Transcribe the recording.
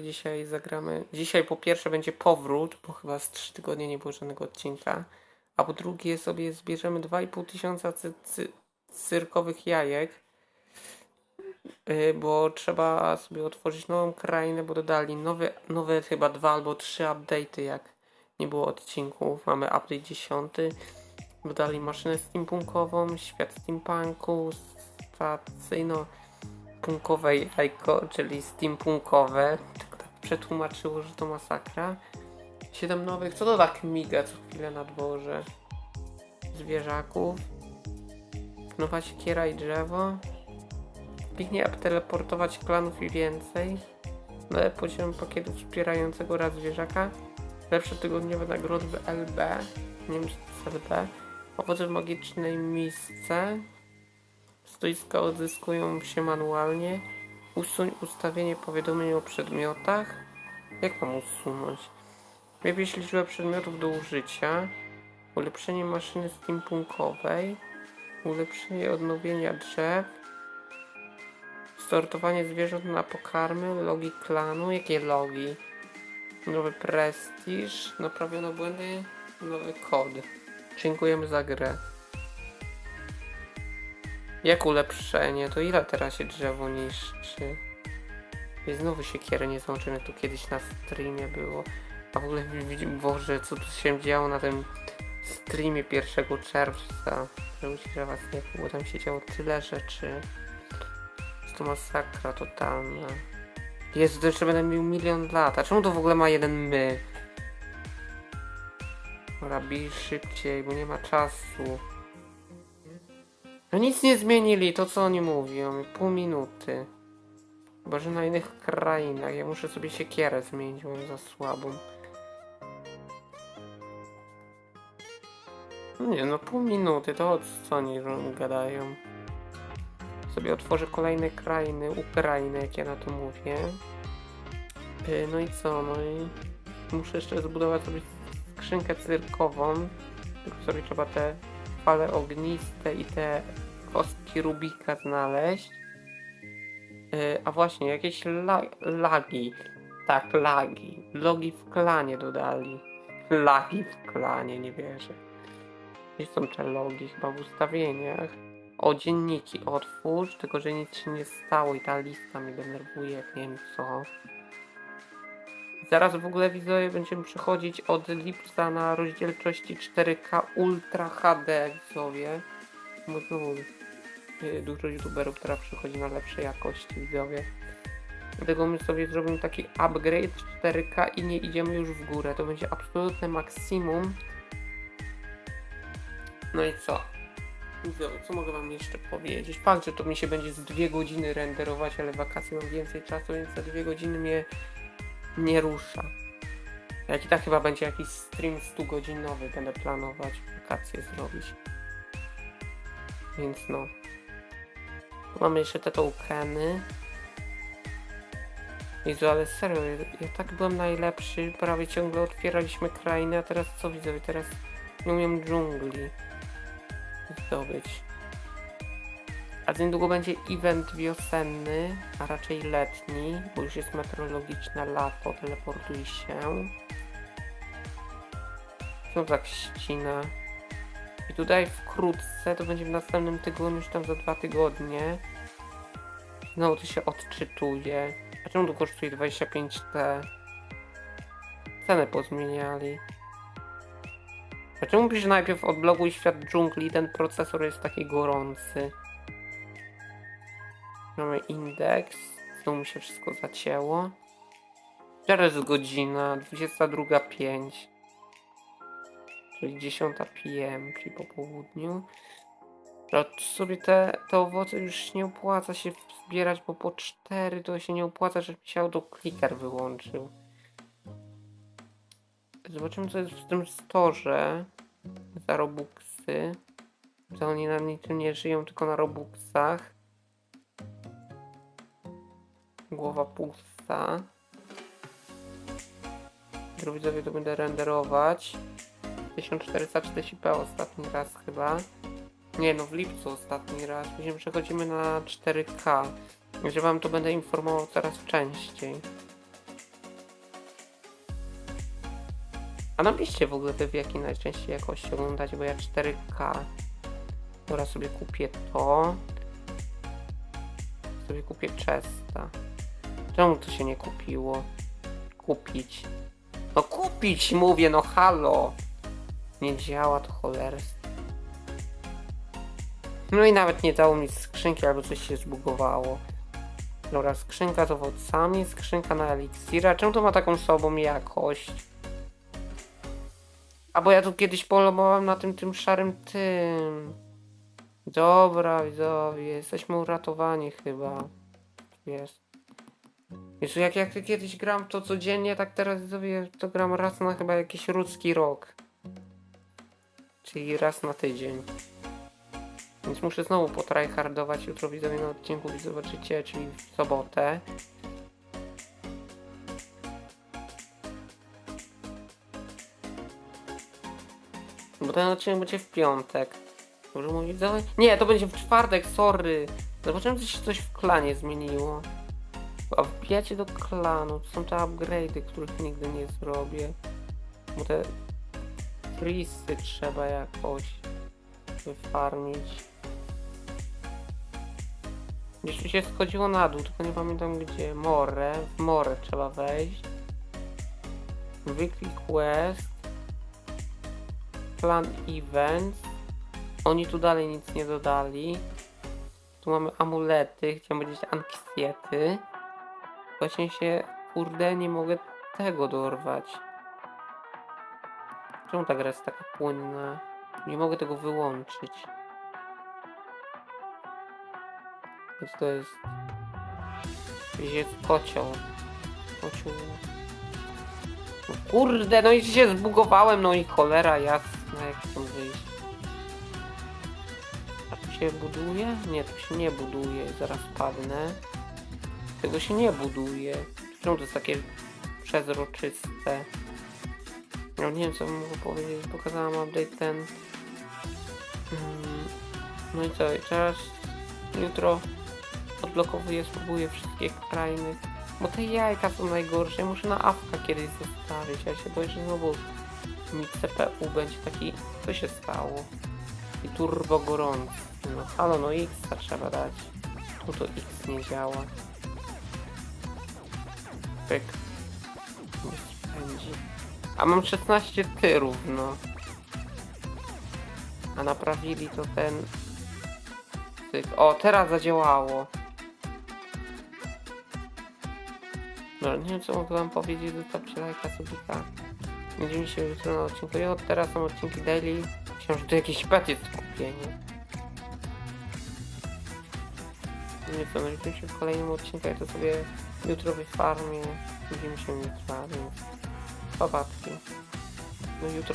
Dzisiaj zagramy. Dzisiaj po pierwsze będzie powrót, bo chyba z 3 tygodnie nie było żadnego odcinka. A po drugie sobie zbierzemy 2,5 tysiąca cy, cy, cyrkowych jajek. Yy, bo trzeba sobie otworzyć nową krainę, bo dodali nowe, nowe chyba dwa albo trzy update'y, jak nie było odcinków. Mamy update 10. Dodali maszynę steampunkową, świat steampunku, stacyjno punkowe jajko, czyli steampunkowe. Tak tak przetłumaczyło, że to masakra. Siedem nowych, co to tak miga co chwilę na dworze? Zwierzaków. Nowa siekiera i drzewo. Aby teleportować klanów i więcej. Nowe poziom pakietu wspierającego raz zwierzaka. Lepsze tygodniowe nagrody w LB. Nie wiem, czy to jest LB. Owoce w magicznej misce. Stoiska odzyskują się manualnie. Usuń ustawienie powiadomień o przedmiotach. Jak mam usunąć? Wybierz liczbę przedmiotów do użycia. Ulepszenie maszyny steampunkowej. Ulepszenie odnowienia drzew. Sortowanie zwierząt na pokarmy. Logi klanu. Jakie logi? Nowy prestiż. Naprawiono błędy. Nowy kod. Dziękujemy za grę. Jak ulepszenie? To ile teraz się drzewo niszczy? I znowu siekierę nie złączymy, tu kiedyś na streamie było. A w ogóle Boże, co tu się działo na tym streamie 1 czerwca. Żeby się was nie było, tam się działo tyle rzeczy. Jest to masakra totalna. Jezu, to jeszcze będę miał milion lat. A czemu to w ogóle ma jeden my? Dobra, bij szybciej, bo nie ma czasu. No nic nie zmienili, to co oni mówią. Pół minuty. Chyba, że na innych krainach. Ja muszę sobie siekierę zmienić, bo za słabą. No Nie no, pół minuty, to co oni gadają? Sobie otworzę kolejne krainy, Ukrainy, jak ja na to mówię. Yy, No i co, no i muszę jeszcze zbudować sobie skrzynkę cyrkową. Tylko sobie trzeba te fale ogniste i te kostki Rubika znaleźć. Yy, a właśnie, jakieś la lagi. Tak, lagi. Logi w klanie dodali. Lagi w klanie, nie wierzę. Gdzie są te logi? Chyba w ustawieniach. O, dzienniki otwórz, tylko że nic się nie stało i ta lista mnie denerwuje, jak nie wiem co. Zaraz w ogóle widzowie będziemy przechodzić od lipca na rozdzielczości 4K Ultra HD widzowie. Bo znowu dużo youtuberów teraz przychodzi na lepszej jakości widzowie. Dlatego my sobie zrobimy taki upgrade 4K i nie idziemy już w górę. To będzie absolutne maksimum. No i co? Widzowie, co mogę wam jeszcze powiedzieć? Fakt, że to mi się będzie z dwie godziny renderować, ale wakacje mam więcej czasu, więc za dwie godziny mnie nie rusza. Jak i tak chyba będzie jakiś stream 100 godzinowy, będę planować wakacje zrobić. Więc no. Mamy jeszcze te tokeny. Jezu, ale serio, ja, ja tak byłem najlepszy, prawie ciągle otwieraliśmy krainy, a teraz co widzę? Teraz nie umiem dżungli zdobyć. A za niedługo będzie event wiosenny, a raczej letni, bo już jest meteorologiczne lato, teleportuj się. No tak ścina. I tutaj wkrótce, to będzie w następnym tygodniu, już tam za dwa tygodnie. Znowu to się odczytuje. A czemu to kosztuje 25T? Cenę pozmieniali. A czemu pisze najpierw odblokuj świat dżungli, ten procesor jest taki gorący? Mamy indeks. Znowu mi się wszystko zacięło. Teraz godzina 22.05. Czyli 10 PM, czyli po południu. To sobie te, te owoce już nie opłaca się zbierać, bo po 4 to się nie opłaca, żeby się autokliker wyłączył. Zobaczymy co jest w tym storze za robuxy. To oni na niczym nie żyją, tylko na robuxach. Głowa pusta. Widzowie to będę renderować. 1440p ostatni raz chyba. Nie no, w lipcu ostatni raz. Później przechodzimy na 4K. Że wam to będę informował coraz częściej. A napiszcie w ogóle w jakiej najczęściej jakości oglądać, bo ja 4K. Dobra, sobie kupię to. Sobie kupię Chesta. Czemu to się nie kupiło? Kupić. No kupić mówię, no halo! Nie działa to cholerstwo. No i nawet nie dało mi skrzynki, albo coś się zbugowało. Dobra, skrzynka z owocami, skrzynka na eliksira. Czemu to ma taką słabą jakość? A bo ja tu kiedyś polowałem na tym tym szarym tym. Dobra, widzowie, jesteśmy uratowani chyba. Jest. Jezu, jak, jak kiedyś gram to codziennie, tak teraz widzowie to gram raz na chyba jakiś ludzki rok. Czyli raz na tydzień. Więc muszę znowu potryhardować jutro widzowie na odcinku, zobaczycie, czyli w sobotę. Bo ten odcinek będzie w piątek. Dobrze mówić widzowie? Nie, to będzie w czwartek, sorry. Zobaczymy, czy się coś w klanie zmieniło. Wbijacie do klanu, to są te upgrade'y, których nigdy nie zrobię. Bo te frisy trzeba jakoś wyfarmić. Gdzieś mi się schodziło na dół, tylko nie pamiętam gdzie. More, w more trzeba wejść. Weekly quest. Plan events. Oni tu dalej nic nie dodali. Tu mamy amulety, chciałem powiedzieć ankiety. Właśnie się, kurde, nie mogę tego dorwać. Czemu ta gra jest taka płynna? Nie mogę tego wyłączyć. Więc to jest... Gdzieś jest kocioł. Kocioł. No kurde, no i się zbugowałem, no i cholera jasna, jak tam wyjść. Tu się buduje? Nie, tu się nie buduje, zaraz padnę. Tego się nie buduje. Czemu to jest takie przezroczyste? No nie wiem co bym mógł powiedzieć, pokazałam update ten. Mm, No i co, i teraz jutro odblokowuję, spróbuję wszystkie krainy. Bo te jajka są najgorsze, ja muszę na awka kiedyś zostawić, ja się boję, że znowu mi CPU będzie taki, co się stało? I turbo gorący. No halo, no X trzeba dać. Tu to X nie działa. Pyk. A mam 16 tyrów, no. A naprawili to ten... Tyk. O, teraz zadziałało. No, nie wiem co mogę wam powiedzieć, zostawcie lajka, subika. Widzimy się jutro na odcinku. I od teraz są odcinki daily. Myślałem, że to jakiś pet jest kupienie. Nie co, no się w kolejnym odcinku, ja to sobie jutro wyfarmię. Widzimy się jutro. Popatrzcie. No jutro